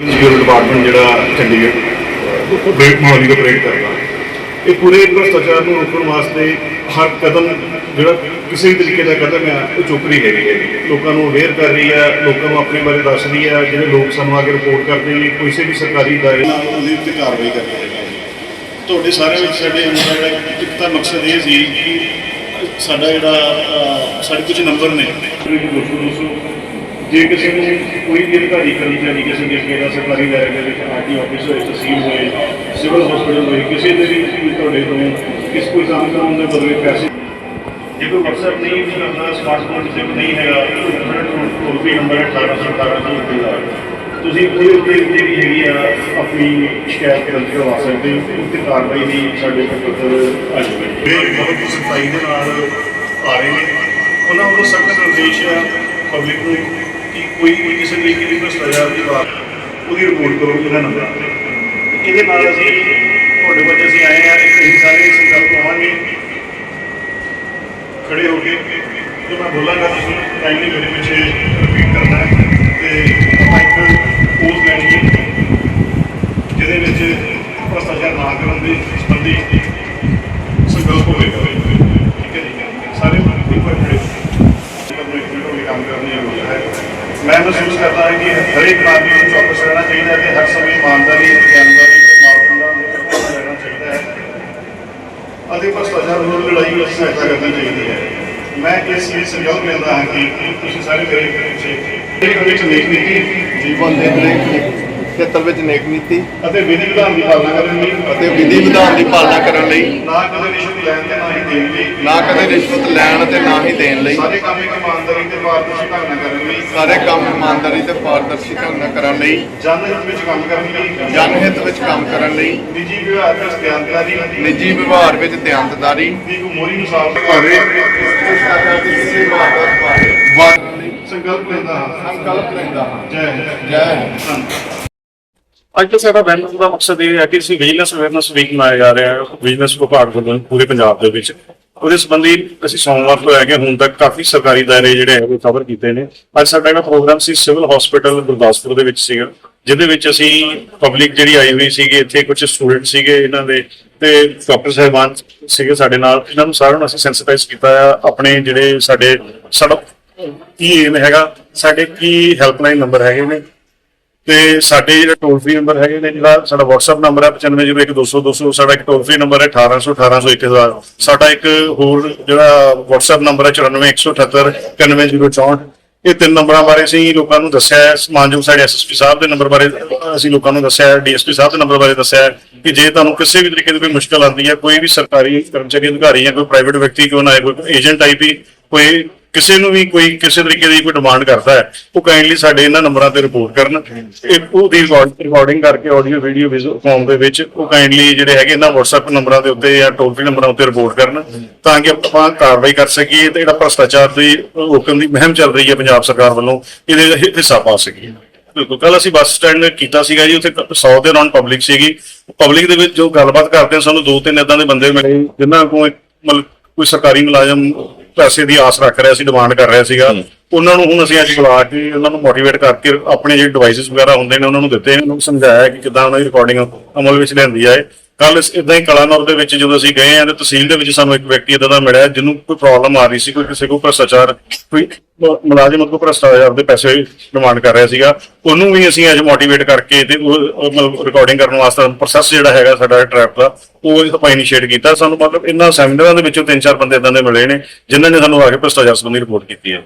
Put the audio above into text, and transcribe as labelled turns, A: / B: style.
A: Security department ਜਿਹੜਾ Chandigarh break Mohali ਦਾ break ਕਰਦਾ ਇਹ ਪੂਰੇ ਭ੍ਰਸ਼ਟਾਚਾਰ ਨੂੰ ਰੋਕਣ ਵਾਸਤੇ ਹਰ ਕਦਮ ਜਿਹੜਾ ਕਿਸੇ ਵੀ ਤਰੀਕੇ ਦਾ ਕਦਮ ਹੈ, ਉਹ ਚੁੱਕ ਰਹੀ ਹੈਗੀ ਹੈ। ਲੋਕਾਂ ਨੂੰ ਅਵੇਅਰ ਕਰ ਰਹੀ ਹੈ, ਲੋਕਾਂ ਨੂੰ ਆਪਣੇ ਬਾਰੇ ਦੱਸ ਰਹੀ ਹੈ ਜਿਹੜੇ ਲੋਕ ਸਾਨੂੰ ਆ ਕੇ ਰਿਪੋਰਟ ਕਰਦੇ ਨੇ, ਕਿਸੇ ਵੀ ਸਰਕਾਰੀ ਦਾਇਰੇ ਨਾਲ ਉਹਦੇ ਉੱਤੇ ਕਾਰਵਾਈ ਕਰਦੇ ਹੈਗੇ ਤੁਹਾਡੇ ਸਾਰਿਆਂ ਵਿੱਚ ਸਾਡੇ ਅੰਦਰ ਜਿਹੜਾ ਇੱਕ ਤਾਂ ਮਕਸਦ ਇਹ ਸੀ ਕਿ ਸਾਡਾ ਜਿਹੜਾ ਸਾਡੇ ਕੁਝ ਨੰਬਰ ਨੇ। ਦੋਸਤੋ ਦੋਸਤੋ ਜੇ ਕਿਸੇ ਨੂੰ ਕੋਈ ਵੀ ਅਧਿਕਾਰੀ ਕਰਮਚਾਰੀ ਕਿਸੇ ਦੇ ਅੱਗੇ ਦਾ ਸਰਕਾਰੀ ਦਾਇਰੇ ਦੇ ਵਿੱਚ ਆਰਟੀ ਆਫਿਸ ਹੋਏ ਤਹਿਸੀਲ ਹੋਏ ਸਿਵਲ ਹਸਪੀਟਲ ਹੋਏ ਕਿਸੇ ਦੇ ਵੀ ਕੋਈ ਤੁਹਾਡੇ ਤੋਂ ਕਿਸ ਕੋਈ ਕੰਮ ਕਰਾਉਣ ਦੇ ਬਦਲੇ ਪੈਸੇ ਜੇ ਕੋਈ WhatsApp ਨਹੀਂ ਯੂਜ਼ ਕਰਦਾ ਸਮਾਰਟਫੋਨ ਕਿਸੇ ਕੋਲ ਨਹੀਂ ਹੈਗਾ ਤਾਂ ਟੋਲ ਫ੍ਰੀ ਨੰਬਰ ਹੈ 1818 ਦਾ ਤੁਸੀਂ ਉਹਦੇ ਉੱਤੇ ਜਿਹੜੀ ਹੈਗੀ ਆ ਆਪਣੀ ਸ਼ਿਕਾਇਤ ਦਰਜ ਕਰਵਾ ਸਕਦੇ ਹੋ ਉੱਤੇ ਕਾਰਵਾਈ ਦੀ ਸਾਡੇ ਪੱਤਰ ਆ ਜਾਵੇ ਇਹ ਬਹੁਤ ਸਖਤਾਈ ਦੇ ਨਾਲ ਆ ਰਹੇ ਨੇ। ਉਹਨਾਂ ਵੱਲੋਂ ਸਖਤ ਨਿਰਦੇਸ਼ ਆ ਪਬਲਿਕ ਨੂੰ ਕਿ ਕੋਈ ਵੀ ਕਿਸੇ ਤਰੀਕੇ ਦੀ ਭ੍ਰਿਸ਼ਟਾਚਾਰ ਦੀ ਬਾਤ ਉਹਦੀ ਰਿਪੋਰਟ ਕਰੋ ਇਹਨਾਂ ਨੰਬਰਾਂ ਤੇ ਇਹਦੇ ਨਾਲ ਅਸੀਂ ਤੁਹਾਡੇ ਕੋਲ ਅਸੀਂ ਆਏ ਆ ਇੱਕ ਅਸੀਂ ਸਾਰੇ ਸੰਕਲਪ ਲਵਾਂਗੇ ਖੜੇ ਹੋ ਕੇ ਜੋ ਮੈਂ ਬੋਲਾਂਗਾ, ਤੁਸੀਂ ਕਾਈਂਡਲੀ ਮੇਰੇ ਪਿੱਛੇ ਰਿਪੀਟ ਕਰਨਾ ਹੈ ਤੇ ਆਪਾਂ ਇੱਕ ਪੋਜ਼ ਲੈਣੀ ਹੈ, ਜਿਹਦੇ ਵਿੱਚ ਭ੍ਰਿਸ਼ਟਾਚਾਰ ਨਾ ਕਰਨ ਦੇ ਸੰਬੰਧੀ ਸੰਕਲਪ ਹੋਵੇਗਾ ਠੀਕ ਹੈ ਜੀ ਸਾਰੇ ਇੱਕ ਵਾਰ ਖੜੇ ਤੁਹਾਨੂੰ ਇੱਕ ਮਿੰਟ ਹੋ ਕੇ ਕੰਮ ਕਰਨੀ ਜ਼ਰੂਰੀ ਹੈ ਮੈਂ ਮਹਿਸੂਸ ਕਰਦਾ ਹਾਂ ਕਿ ਹਰੇਕ ਨਾਗਰਿਕ ਨੂੰ ਚੌਕਸ ਰਹਿਣਾ ਚਾਹੀਦਾ ਹੈ ਤੇ ਹਰ ਸਮੇਂ ਇਮਾਨਦਾਰੀ ਇਮਾਨਦਾਰੀ ਤੇ ਮਾਪਦੰਡਾਂ ਦੇ ਪ੍ਰਤੀ ਰਹਿਣਾ ਚਾਹੀਦਾ ਹੈ। ਅਤੇ ਭ੍ਰਸ਼ਟਾਚਾਰ ਵਿਰੁੱਧ ਲੜਾਈ ਵਿੱਚ ਸਹਾਇਤਾ ਕਰਨੀ ਚਾਹੀਦੀ ਹੈ। ਮੈਂ ਇਸ ਲਈ ਸੰਯੋਗ ਲੈਂਦਾ ਹਾਂ ਕਿ ਤੁਸੀਂ ਸਾਰੇ ਮੇਰੇ ਪਿੱਛੇ ਇੱਕ ਵਿੱਚ ਨੇਕ ਨੀਤੀ,
B: ਜੀਵਨ ਦੇ ਹਰੇਕ ਖੇਤਰ ਵਿੱਚ ਨੇਕ ਨੀਤੀ
A: ਅਤੇ ਵਿਧੀ ਵਿਧਾਨ ਦੀ ਪਾਲਣਾ ਕਰਨ ਲਈ
B: ਅਤੇ ਵਿਧੀ ਵਿਧਾਨ ਦੀ ਪਾਲਣਾ ਕਰਨ ਲਈ?
A: ਨਾ ਕਦੇ ਰਿਸ਼ਵਤ ਲੈਣ ਤੇ ਨਾ ਹੀ ਦੇਣ ਲਈ।
B: ਨਾ ਕਦੇ ਰਿਸ਼ਵਤ ਲੈਣ ਅਤੇ ਨਾ ਹੀ ਦੇਣ ਲਈ।
A: ਸਾਰੇ ਕੰਮ ਇੱਕ ਇਮਾਨਦਾਰੀ ਤੇ ਪਾਰਦਰਸ਼ੀ ਢੰਗ ਨਾਲ ਕਰਨ ਲਈ।
B: ਸਾਰੇ ਕੰਮ ਇਮਾਨਦਾਰੀ ਤੇ ਪਾਰਦਰਸ਼ੀ ਢੰਗ ਨਾਲ ਕਰਨ ਲਈ।
A: ਜਨ ਹਿੱਤ ਵਿੱਚ ਕੰਮ ਕਰਨ ਲਈ।
B: ਜਨ ਹਿੱਤ ਵਿੱਚ ਕੰਮ ਕਰਨ ਲਈ।
A: ਨਿੱਜੀ ਵਿਵਹਾਰ ਵਿੱਚ ਧਿਆਨਦਾਰੀ
B: ਨਿੱਜੀ ਵਿਵਹਾਰ ਵਿੱਚ ਦਿਆਨਤਦਾਰੀ
A: ਦੀ ਮੋਰੀ ਅਨੁਸਾਰ ਭਾਵੇਂ ਸੰਕਲਪ ਲੈਂਦਾ ਹਾਂ।
B: ਸੰਕਲਪ ਲੈਂਦਾ ਹਾਂ।
A: ਜੈ
B: ਜੈ
C: ਅੱਜ ਦਾ ਸਾਡਾ ਵੈਲਨੈਸ ਦਾ ਮਕਸਦ ਇਹ ਹੈ ਕਿ ਅਸੀਂ ਵਿਜੀਲੈਂਸ ਅਵੇਅਰਨੈਸ ਵੀਕ ਮਨਾਇਆ ਜਾ ਰਿਹਾ ਹੈ, ਵਿਜੀਲੈਂਸ ਵਿਭਾਗ ਵੱਲੋਂ ਪੂਰੇ ਪੰਜਾਬ ਦੇ ਵਿੱਚ। ਉਹਦੇ ਸੰਬੰਧੀ ਅਸੀਂ ਸੋਮਵਾਰ ਤੋਂ ਲੈ ਕੇ ਹੁਣ ਤੱਕ ਕਾਫੀ ਸਰਕਾਰੀ ਦਾਇਰੇ ਜਿਹੜੇ ਹੈਗੇ ਕਵਰ ਕੀਤੇ ਨੇ। ਅੱਜ ਸਾਡਾ ਜਿਹੜਾ ਪ੍ਰੋਗਰਾਮ ਸੀ, ਸਿਵਲ ਹਸਪੀਟਲ ਗੁਰਦਾਸਪੁਰ ਦੇ ਵਿੱਚ ਸੀਗਾ, ਜਿਹਦੇ ਵਿੱਚ ਅਸੀਂ ਪਬਲਿਕ ਜਿਹੜੀ ਆਈ ਹੋਈ ਸੀਗੀ, ਇੱਥੇ ਕੁਝ ਸਟੂਡੈਂਟ ਸੀਗੇ ਇਹਨਾਂ ਦੇ ਤੇ ਡਾਕਟਰ ਸਾਹਿਬਾਨ ਸੀਗੇ ਸਾਡੇ ਨਾਲ। ਇਹਨਾਂ ਨੂੰ ਸਾਰਿਆਂ ਨੂੰ ਅਸੀਂ ਸੈਂਸਿਟਾਈਜ਼ ਕੀਤਾ ਆ, ਆਪਣੇ ਜਿਹੜੇ ਸਾਡੇ, ਸਾਡਾ ਕੀ ਏਮ ਹੈਗਾ, ਸਾਡੇ ਕੀ ਹੈਲਪਲਾਈਨ ਨੰਬਰ ਹੈਗੇ ਨੇ ਤੇ ਸਾਡੇ ਜਿਹੜਾ ਟੋਲ ਫ੍ਰੀ ਨੰਬਰ ਹੈਗੇ ਨੇ, ਜਿਹੜਾ ਸਾਡਾ WhatsApp ਨੰਬਰ ਹੈ 9501200200 ਸਾਡਾ ਇੱਕ ਟੋਲ ਫ੍ਰੀ ਨੰਬਰ ਹੈ 1800 1800 ਸਾਡਾ ਇੱਕ ਹੋਰ ਜਿਹੜਾ WhatsApp ਨੰਬਰ ਹੈ 9417899064 ਇਹ ਤਿੰਨ ਨੰਬਰਾਂ ਬਾਰੇ ਅਸੀਂ ਲੋਕਾਂ ਨੂੰ ਦੱਸਿਆ ਹੈ। ਸਮਾਨਯੋਗ ਸਾਡੇ ਐਸਐਸਪੀ ਸਾਹਿਬ ਦੇ ਨੰਬਰ ਬਾਰੇ ਅਸੀਂ ਲੋਕਾਂ ਨੂੰ ਦੱਸਿਆ ਹੈ ਡੀਐਸਪੀ ਸਾਹਿਬ ਦੇ ਨੰਬਰ ਬਾਰੇ ਦੱਸਿਆ ਹੈ ਕਿ ਜੇ ਤੁਹਾਨੂੰ ਕਿਸੇ ਵੀ ਤਰੀਕੇ ਦੀ ਕੋਈ ਮੁਸ਼ਕਲ ਆਉਂਦੀ ਹੈ, ਕੋਈ ਵੀ ਸਰਕਾਰੀ ਕਰਮਚਾਰੀ ਅਧਿਕਾਰੀ ਜਾਂ ਕੋਈ ਪ੍ਰਾਈਵੇਟ ਵਿਅਕਤੀ ਕਿਉਂ ਨਾ ਕੋਈ ਏਜੰਟ ਆਈ ਵੀ, ਕੋਈ ਕਿਸੇ ਨੂੰ ਵੀ ਕੋਈ ਕਿਸੇ ਤਰੀਕੇ ਦੀ ਕੋਈ ਡਿਮਾਂਡ ਕਰਦਾ ਹੈ, ਉਹ ਕਾਈਂਡਲੀ ਸਾਡੇ ਇਹਨਾਂ ਨੰਬਰਾਂ ਤੇ ਰਿਪੋਰਟ ਕਰਨ। ਇਹ ਉਹਦੀ ਰਿਕਾਰਡਿੰਗ ਕਰਕੇ ਆਡੀਓ ਵੀਡੀਓ ਫਾਰਮ ਦੇ ਵਿੱਚ ਉਹ ਕਾਈਂਡਲੀ ਜਿਹੜੇ ਹੈਗੇ ਇਹਨਾਂ WhatsApp ਨੰਬਰਾਂ ਦੇ ਉੱਤੇ ਜਾਂ ਟੋਲ ਫ੍ਰੀ ਨੰਬਰਾਂ ਉੱਤੇ ਰਿਪੋਰਟ ਕਰਨ, ਤਾਂ ਕਿ ਆਪਾਂ ਕਾਰਵਾਈ ਕਰ ਸਕੀਏ ਤੇ ਜਿਹੜਾ ਭ੍ਰਸ਼ਟਾਚਾਰ ਦੀ ਰੋਕਣ ਦੀ ਮੁਹਿੰਮ ਚੱਲ ਰਹੀ ਹੈ ਪੰਜਾਬ ਸਰਕਾਰ ਵੱਲੋਂ, ਇਹਦੇ ਹਿੱਸਾ ਪਾ ਸਕੀਏ। ਬਿਲਕੁਲ ਕੱਲ ਅਸੀਂ ਬੱਸ ਸਟੈਂਡ ਕੀਤਾ ਸੀਗਾ ਜੀ, ਉੱਥੇ 100 ਦੇ ਅਰਾਊਂਡ ਪਬਲਿਕ ਸੀਗੀ। ਪਬਲਿਕ ਦੇ ਵਿੱਚ ਜੋ ਗੱਲਬਾਤ ਕਰਦੇ ਸਾਨੂੰ ਦੋ ਤਿੰਨ ਇਦਾਂ ਦੇ ਬੰਦੇ ਮਿਲੇ, ਜਿਨ੍ਹਾਂ ਕੋਲ ਮਤਲਬ ਕੋਈ ਸਰਕਾਰੀ ਮੁਲਾਜ਼ਮ ਪੈਸੇ ਦੀ ਆਸ ਰੱਖ ਰਿਹਾ ਸੀ ਡਿਮਾਂਡ ਕਰ ਰਿਹਾ ਸੀਗਾ। ਉਹਨਾਂ ਨੂੰ ਹੁਣ ਅਸੀਂ ਅੱਜ ਬੁਲਾ ਕੇ ਉਹਨਾਂ ਨੂੰ ਮੋਟੀਵੇਟ ਕਰਕੇ ਆਪਣੇ ਜਿਹੜੇ ਡਿਵਾਈਸਸ ਵਗੈਰਾ ਹੁੰਦੇ ਨੇ ਉਹਨਾਂ ਨੂੰ ਦਿੱਤੇ ਉਹਨਾਂ ਨੂੰ ਸਮਝਾਇਆ ਕਿ ਕਿਦਾਂ ਉਹਨਾਂ ਦੀ ਰਿਕਾਰਡਿੰਗ ਅਮਲ ਵਿੱਚ ਲਿਆਂਦੀ ਜਾਏ। ਕੱਲ ਇਦਾਂ ਹੀ ਕਲਾਨੌਰ ਦੇ ਵਿੱਚ ਜਦੋਂ ਅਸੀਂ ਗਏ ਆ ਤੇ ਤਹਿਸੀਲ ਦੇ ਵਿੱਚ ਸਾਨੂੰ ਇੱਕ ਵਿਅਕਤੀ ਇਦਾਂ ਦਾ ਮਿਲਿਆ ਜਿਹਨੂੰ ਕੋਈ ਪ੍ਰੋਬਲਮ ਆ ਰਹੀ ਸੀ ਕੋਈ ਕਿਸੇ ਕੋਲ ਭ੍ਰਸ਼ਟਾਚਾਰ ਕੋਈ ਮ- ਮੁਲਾਜ਼ਮ ਕੋਲ ਭ੍ਰਸ਼ਟਾਚਾਰ ਦੇ ਪੈਸੇ ਡਿਮਾਂਡ ਕਰ ਰਿਹਾ ਸੀਗਾ। ਉਹਨੂੰ ਵੀ ਅਸੀਂ ਅੱਜ ਮੋਟੀਵੇਟ ਕਰਕੇ ਤੇ ਉਹ ਮਤਲਬ ਰਿਕਾਰਡਿੰਗ ਕਰਨ ਵਾਸਤੇ ਪ੍ਰੋਸੈਸ ਜਿਹੜਾ ਹੈਗਾ ਸਾਡਾ ਟਰੈਪ ਦਾ, ਉਹ ਆਪਾਂ ਇਨੀਸ਼ੀਏਟ ਕੀਤਾ। ਸਾਨੂੰ ਮਤਲਬ ਇਹਨਾਂ ਸੈਮੀਨਾਰਾਂ ਦੇ ਵਿੱਚੋਂ ਤਿੰਨ ਚਾਰ ਬੰਦੇ ਇਦਾਂ ਦੇ ਮਿਲੇ ਨੇ, ਜਿਨ੍ਹਾਂ ਨੇ ਸਾਨੂੰ ਆ ਕੇ ਭ੍ਰਸ਼ਟਾਚਾਰ ਸੰਬੰਧੀ ਰਿਪੋਰਟ ਕੀਤੀ ਹੈ।